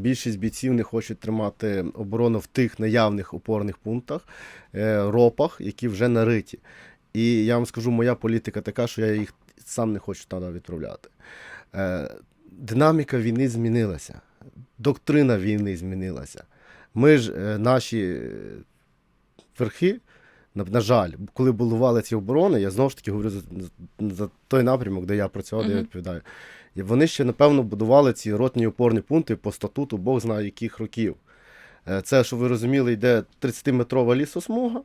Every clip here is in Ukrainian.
Більшість бійців не хочуть тримати оборону в тих наявних опорних пунктах, е, ропах, які вже нариті. І я вам скажу, моя політика така, що я їх сам не хочу туди відправляти. Е, Динаміка війни змінилася, доктрина війни змінилася. Ми ж, е, наші верхи, на, на жаль, коли будували ці оборони, я знову ж таки говорю за, за той напрямок, де я працював, де я відповідаю. І вони ще, напевно, будували ці ротні опорні пункти по статуту, Бог знає яких років. Е, Це, щоб ви розуміли, йде 30-метрова лісосмуга,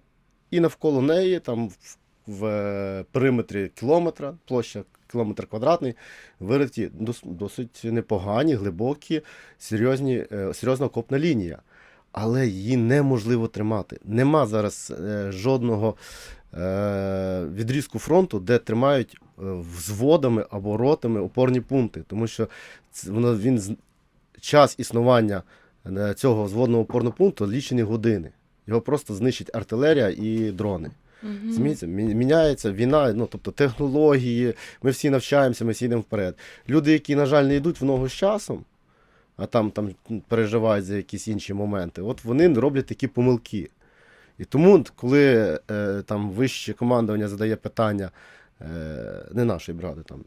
і навколо неї, там в, в е, периметрі кілометра, площа кілометр квадратний, вириті досить непогані, глибокі, серйозні, е, серйозна окопна лінія. Але її неможливо тримати. Нема зараз е, жодного е, відрізку фронту, де тримають е, взводами або ротами опорні пункти, тому що воно, він, час існування е, цього взводного опорного пункту лічені години. Його просто знищить артилерія і дрони. Зміється, міняється війна, ну тобто технології, ми всі навчаємося, ми всі йдемо вперед. Люди, які, на жаль, не йдуть в ногу з часом, а там, там переживають за якісь інші моменти, от вони роблять такі помилки. І тому, коли е, там вище командування задає питання е, не нашої бригади, там,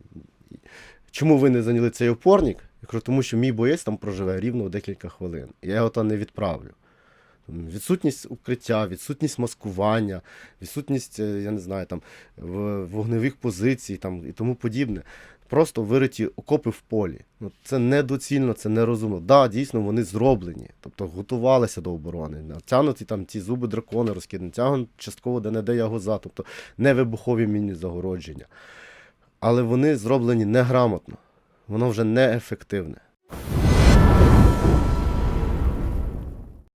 чому ви не зайняли цей опорник? Я кажу, тому що мій боєць там проживе рівно декілька хвилин. Я його там не відправлю. Відсутність укриття, відсутність маскування, відсутність, е, я не знаю, там вогневих позицій там, і тому подібне. Просто вириті окопи в полі. Ну, це недоцільно, це нерозумно. Так, да, дійсно, вони зроблені, тобто готувалися до оборони. Тягнуті там ті зуби дракона розкидані, тягнуть частково де не де ягоза, тобто не вибухові мінні загородження. Але вони зроблені неграмотно, воно вже неефективне.